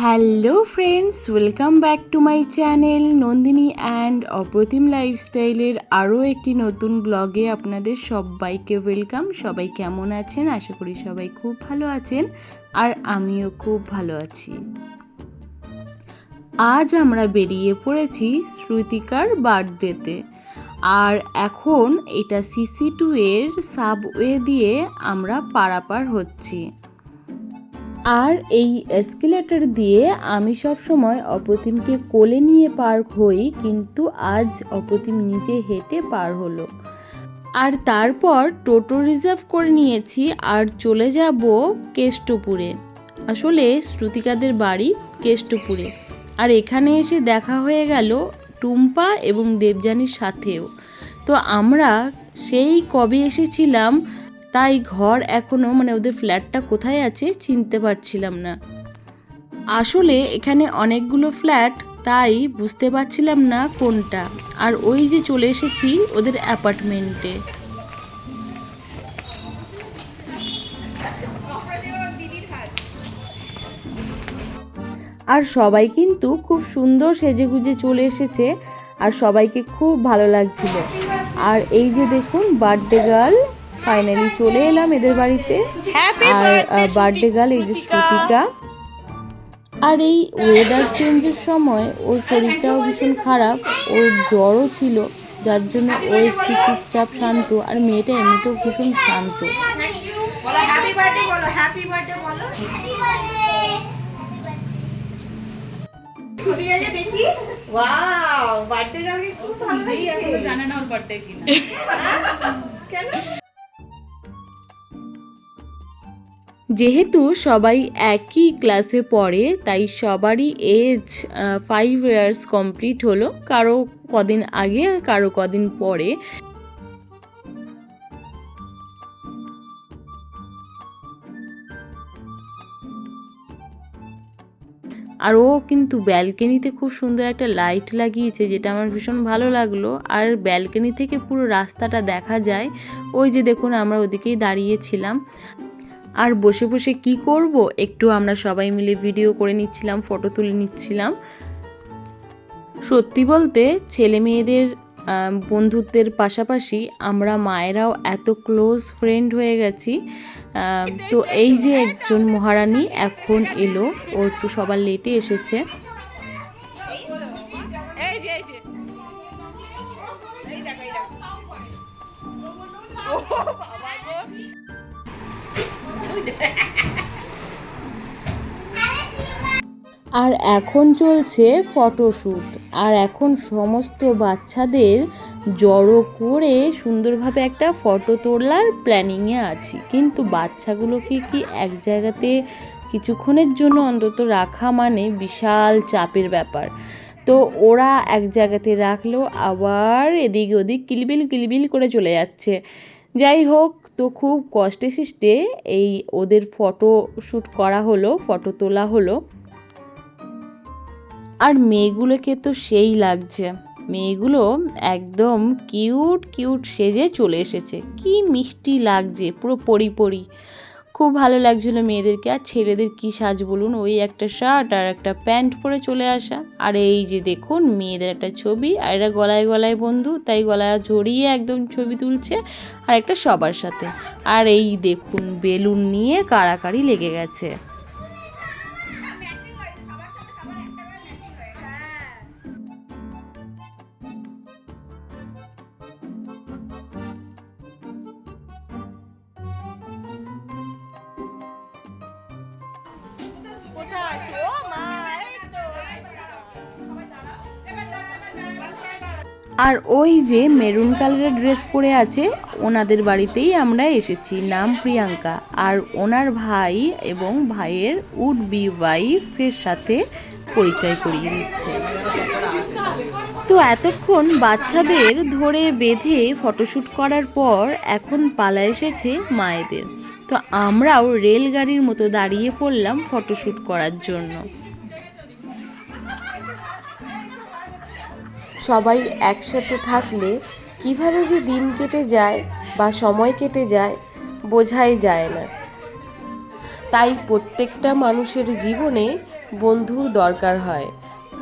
Hello friends welcome back to my channel Nandini and Apratim লাইফস্টাইলের আরও একটি নতুন ব্লগে আপনাদের সবাইকে ওয়েলকাম সবাই কেমন আছেন? আশা করি সবাই খুব ভালো আছেন আর আমিও খুব ভালো আছি। আজ আমরা বেরিয়ে পড়েছি শ্রুতিকার বার্থডেতে। আর এখন এটা সিসি টু এর সাবওয়ে দিয়ে আমরা পারাপার হচ্ছি। আর এই এসকেলেটর দিয়ে আমি সব সময় অপ্রতিমকে কোলে নিয়ে পার হই, কিন্তু আজ অপ্রতিম নিজে হেঁটে পার হলো। আর তারপর টোটো রিজার্ভ করে নিয়েছি আর চলে যাব কেষ্টপুরে। আসলে শ্রুতিকাদের বাড়ি কেষ্টপুরে। আর এখানে এসে দেখা হয়ে গেল টুম্পা এবং দেবযানীর সাথেও। তো আমরা সেই কবে এসেছিলাম তাই ঘর এখনও মানে ওদের ফ্ল্যাটটা কোথায় আছে চিনতে পারছিলাম না। আসলে এখানে অনেকগুলো ফ্ল্যাট, তাই বুঝতে পারছিলাম না কোনটা। আর ওই যে চলে এসেছি ওদের অ্যাপার্টমেন্টে। আর সবাই কিন্তু খুব সুন্দর সেজেগুজে চলে এসেছে, আর সবাইকে খুব ভালো লাগছিল। আর এই যে দেখুন বার্থডে গার্ল ফাইনালি চলে এলাম এদের বাড়িতে। আর বার্থডে গার্ল এই যে শ্রুতিকা আর এই ওয়েদার চেঞ্জের সময় ওর শরীরটাও ভীষণ খারাপ ওর জ্বরও ছিল যার জন্য ও একটু চুপচাপ শান্ত আর মেয়েটা এমনিতেও ভীষণ শান্ত। জানে না ওর বার্থডে কিনা। কেন? যেহেতু সবাই একই ক্লাসে পড়ে, তাই সবারই এজ ফাইভ ইয়ার্স কমপ্লিট হলো। কারও কদিন আগে আর কারও কদিন পরে। আর ও কিন্তু ব্যালকনিতে খুব সুন্দর একটা লাইট লাগিয়েছে, যেটা আমার ভীষণ ভালো লাগল। আর ব্যালকনি থেকে পুরো রাস্তাটা দেখা যায়। ওই যে দেখুন, আমরা ওদিকেই দাঁড়িয়েছিলাম আর বসে বসে কি করব? একটু আমরা সবাই মিলে ভিডিও করে নিচ্ছিলাম ফটো তুলে নিচ্ছিলাম। সত্যি বলতে ছেলে মেয়েদের বন্ধুত্বের পাশাপাশি আমরা মায়েরাও এত ক্লোজ ফ্রেন্ড হয়ে গেছি। তো এই যে একজন মহারানী এখন এলো, ও একটু সবার লেটে এসেছে। আর এখন চলছে ফটোশ্যুট। আর এখন সমস্ত বাচ্চাদের জড়ো করে সুন্দরভাবে একটা ফটো তোলার প্ল্যানিংয়ে আছি। কিন্তু বাচ্চাগুলোকে কি এক জায়গাতে কিছুক্ষণের জন্য অন্তত রাখা মানে বিশাল চাপের ব্যাপার। তো ওরা এক জায়গাতে রাখল, আবার এদিক ওদিক কিলবিল কিলবিল করে চলে যাচ্ছে। যাই হোক তো খুব কষ্টে সৃষ্টে এই ওদের ফটো শ্যুট করা হলো, ফটো তোলা হলো। আর মেয়েগুলোকে তো সেই লাগছে। মেয়েগুলো একদম কিউট কিউট সেজে চলে এসেছে। কি মিষ্টি লাগছে, পুরো পরি পরি। খুব ভালো লাগছিল মেয়েদেরকে। আর ছেলেদের কি সাজ বলুন? ওই একটা শার্ট আর একটা প্যান্ট পরে চলে আসা। আর এই যে দেখুন, মেয়েদের একটা ছবি। আর এরা গলায় গলায় বন্ধু, তাই গলায় জড়িয়ে একদম ছবি তুলছে। আর একটা সবার সাথে। আর এই দেখুন, বেলুন নিয়ে কারাকারি লেগে গেছে। আর ওই যে মেরুন কালারের ড্রেস পরে আছে, ওনাদের বাড়িতেই আমরা এসেছি, নাম প্রিয়াঙ্কা। আর ওনার ভাই এবং ভাইয়ের উড বি ওয়াইফের সাথে পরিচয় করিয়ে দিচ্ছে। তো এতক্ষণ বাচ্চাদের ধরে বেঁধে ফটোশ্যুট করার পর এখন পালা এসেছে মায়েদের। তো আমরাও রেলগাড়ির মতো দাঁড়িয়ে পড়লাম ফটোশ্যুট করার জন্য। সবাই একসাথে থাকলে কীভাবে যে দিন কেটে যায় বা সময় কেটে যায় বোঝাই যায় না। তাই প্রত্যেকটা মানুষের জীবনে বন্ধুর দরকার হয়।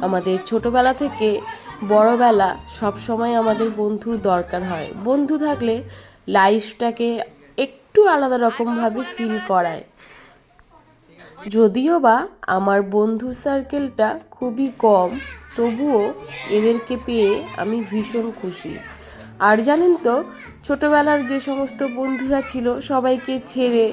আমাদের ছোটবেলা থেকে বড়বেলা সব সময় আমাদের বন্ধুর দরকার হয়। বন্ধু থাকলে লাইফটাকে আলাদা রকমভাবে ফিল করায়। যদিও বা আমার বন্ধুর সার্কেলটা খুবই কম, তবুও এদেরকে পেয়ে আমি ভীষণ খুশি। আর জানেন তো, ছোটোবেলার যে সমস্ত বন্ধুরা ছিল সবাইকে ছেড়ে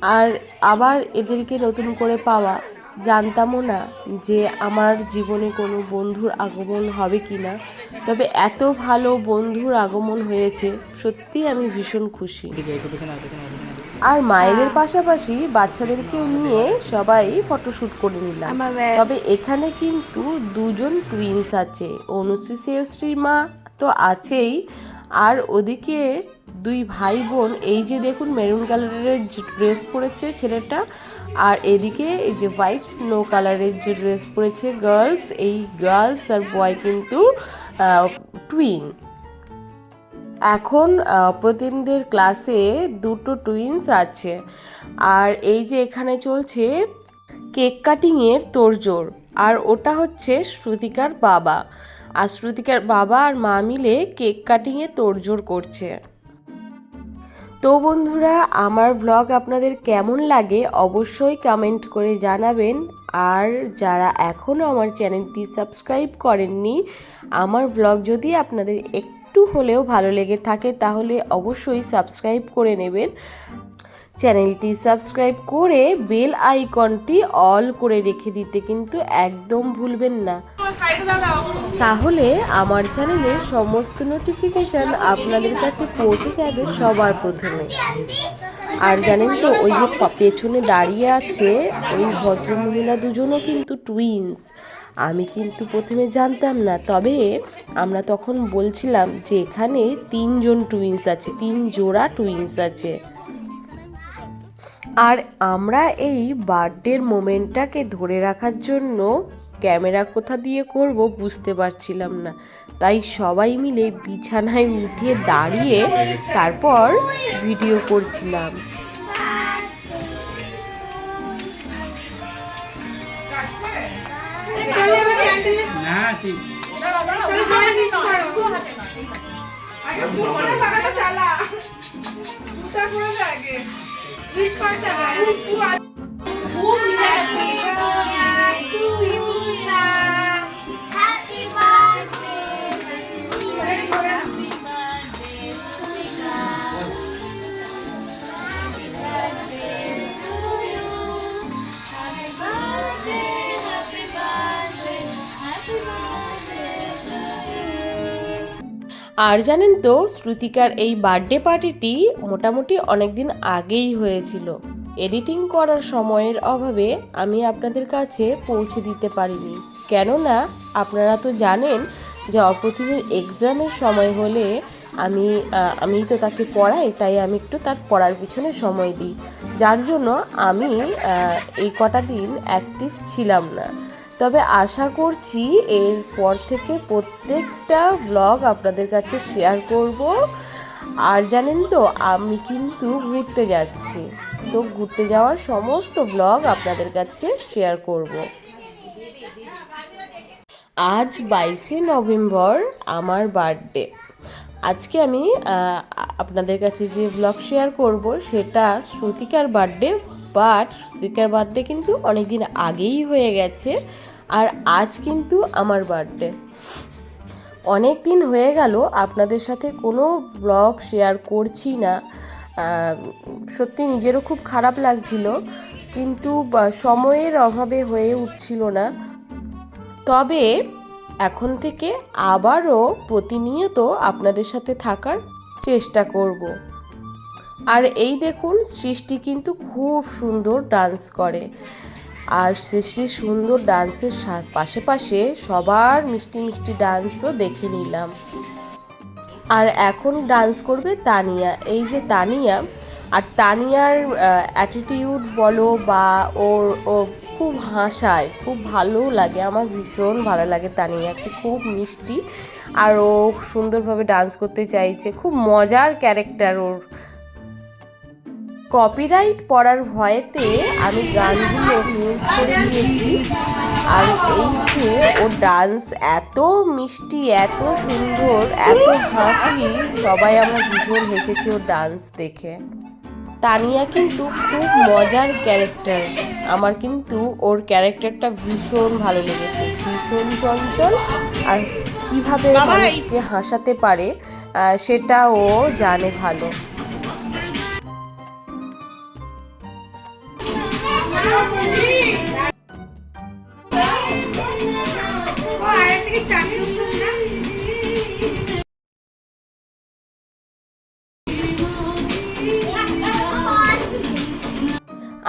আর আবার এদেরকে নতুন করে পাওয়া জানতামও না যে আমার জীবনে কোনো বন্ধুর আগমন হবে কি না। তবে এত ভালো বন্ধুর আগমন হয়েছে সত্যি আমি ভীষণ খুশি। আর মায়েদের পাশাপাশি বাচ্চাদেরকেও নিয়ে সবাই ফটোশ্যুট করে নিলাম। তবে এখানে কিন্তু দুজন টুইন্স আছে অনুশ্রী শ্রেয়শ্রীর মা তো আছেই। আর ওদিকে দুই ভাই বোন এই যে দেখুন মেরুন কালারের ড্রেস পরেছে ছেলেটা আর এদিকে এই যে হোয়াইট স্নো কালারের যে ড্রেস পরেছে গার্লস এই গার্লস আর বয় কিন্তু টুইন এখন প্রতিমদের ক্লাসে দুটো টুইন্স আছে। আর এই যে এখানে চলছে কেক কাটিংয়ের তোড়জোড়। আর ওটা হচ্ছে শ্রুতিকার বাবা। আর শ্রুতিকার বাবা আর মা মিলে কেক কাটিংয়ে তোড়জোড় করছে। তো বন্ধুরা, আমার ব্লগ আপনাদের কেমন লাগে অবশ্যই কমেন্ট করে জানাবেন। আর যারা এখনও আমার চ্যানেলটি সাবস্ক্রাইব করেননি, আমার ব্লগ যদি আপনাদের একটু হলেও ভালো লেগে থাকে, তাহলে অবশ্যই সাবস্ক্রাইব করে নেবেন। চ্যানেলটি সাবস্ক্রাইব করে বেল আইকনটি অল করে রেখে দিতে কিন্তু একদম ভুলবেন না। তাহলে আমার চ্যানেলের সমস্ত নোটিফিকেশন আপনাদের কাছে পৌঁছে যাবে সবার প্রথমে। আর জানেন তো, ওই যে পেছনে দাঁড়িয়ে আছে ওই ভদ্রমহিলা দুজনও কিন্তু টুইন্স আমি কিন্তু প্রথমে জানতাম না, তবে আমরা তখন বলছিলাম যে এখানে তিনজন টুইন্স আছে, তিন জোড়া টুইন্স আছে। আর আমরা এই বার্থডের মোমেন্টটাকে ধরে রাখার জন্য ক্যামেরা কোথা দিয়ে করব বুঝতে পারছিলাম না। তাই সবাই মিলে বিছানায় উঠে দাঁড়িয়ে তারপর ভিডিও করছিলাম। না Wish first, Shabai. Who are? Who we have আর জানেন তো, শ্রুতিকার এই বার্থডে পার্টিটি মোটামুটি অনেক দিন আগেই হয়েছিল। এডিটিং করার সময়ের অভাবে আমি আপনাদের কাছে পৌঁছে দিতে পারিনি। কেননা, আপনারা তো জানেন যে অপ্রতিমের এক্সামের সময় হলে আমি আমি তো তাকে পড়াই, তাই আমি একটু তার পড়ার পিছনে সময় দিই। যার জন্য আমি এই কটা দিন অ্যাক্টিভ ছিলাম না। তবে আশা করছি এরপর থেকে প্রত্যেকটা ব্লগ আপনাদের কাছে শেয়ার করব। আর জানেন তো, আমি কিন্তু ঘুরতে যাচ্ছি। তো ঘুরতে যাওয়ার সমস্ত ব্লগ আপনাদের কাছে শেয়ার করব। আজ বাইশে নভেম্বর আমার বার্থডে আজকে আমি আপনাদের কাছে যে ব্লগ শেয়ার করব সেটা শ্রুতিকার বার্থডে বাট শ্রুতিকার বার্থডে কিন্তু অনেক দিন আগেই হয়ে গেছে। আর আজ কিন্তু আমার বার্থডে অনেক দিন হয়ে গেল, আপনাদের সাথে কোনো ব্লগ শেয়ার করছি না। সত্যি নিজেরও খুব খারাপ লাগছিল, কিন্তু সময়ের অভাবে হয়ে উঠছিল না। তবে এখন থেকে আবারও প্রতিনিয়ত আপনাদের সাথে থাকার চেষ্টা করব। আর এই দেখুন, সৃষ্টি কিন্তু খুব সুন্দর ডান্স করে। আর সৃষ্টি সুন্দর ডান্সের পাশে পাশে সবার মিষ্টি মিষ্টি ডান্সও দেখে নিলাম। আর এখন ডান্স করবে তানিয়া। এই যে তানিয়া, আর তানিয়ার অ্যাটিটিউড বলো বা ওর, ও খুব হাসায়, খুব ভালো লাগে। আমার ভীষণ ভালো লাগে তানিয়াকে, খুব মিষ্টি। আর ও সুন্দরভাবে ডান্স করতে চাইছে। খুব মজার ক্যারেক্টার ওর। কপিরাইট পড়ার ভয়েতে আমি গানগুলো মিউট করে দিয়েছি আর এই যে ওর ডান্স এত মিষ্টি এত সুন্দর এত হাসি সবাই আমরা ভীষণ হেসেছি ওর ডান্স দেখে। তানিয়া কিন্তু খুব মজার ক্যারেক্টার আমার কিন্তু ওর ক্যারেক্টারটা ভীষণ ভালো লেগেছে। ভীষণ চঞ্চল আর কীভাবে মানুষকে হাসাতে পারে সেটা ও জানে ভালো।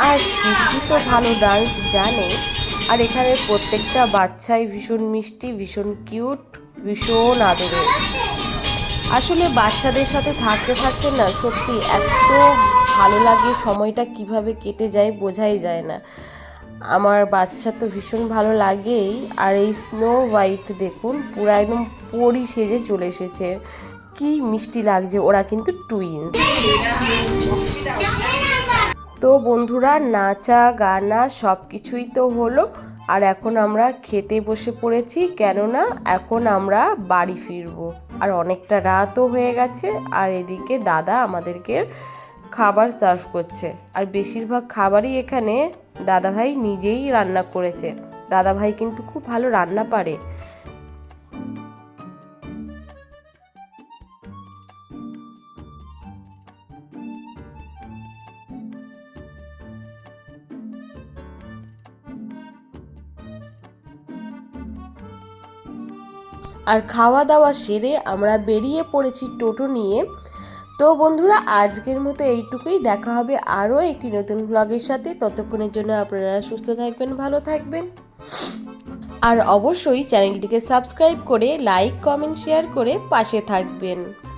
আর সৃষ্টি তো ভালো ডান্স জানে। আর এখানে প্রত্যেকটা বাচ্চাই ভীষণ মিষ্টি, ভীষণ কিউট ভীষণ আদরের। আসলে বাচ্চাদের সাথে থাকতে থাকতে না সত্যি এত ভালো লাগে সময়টা কীভাবে কেটে যায় বোঝাই যায় না। আমার বাচ্চা তো ভীষণ ভালো লাগেই। আর এই স্নো হোয়াইট দেখুন, পুরো একদম পরি সেজে চলে এসেছে। কি মিষ্টি লাগছে, ওরা কিন্তু টুইন্স তো বন্ধুরা, নাচা, গানা সব কিছুই তো হলো। আর এখন আমরা খেতে বসে পড়েছি, কেননা এখন আমরা বাড়ি ফিরবো। আর অনেকটা রাতও হয়ে গেছে, আর এদিকে দাদা আমাদেরকে খাবার সার্ভ করছে। আর বেশিরভাগ খাবারই এখানে দাদাভাই নিজেই রান্না করেছে। দাদাভাই কিন্তু খুব ভালো রান্না পারে। আর খাওয়া দাওয়া সেরে আমরা বেরিয়ে পড়েছি টোটো নিয়ে। তো বন্ধুরা, আজকের মতো এইটুকুই। দেখা হবে আরও একটি নতুন ব্লগের সাথে। ততক্ষণের জন্য আপনারা সুস্থ থাকবেন, ভালো থাকবেন। আর অবশ্যই চ্যানেলটিকে সাবস্ক্রাইব করে, লাইক, কমেন্ট, শেয়ার করে পাশে থাকবেন।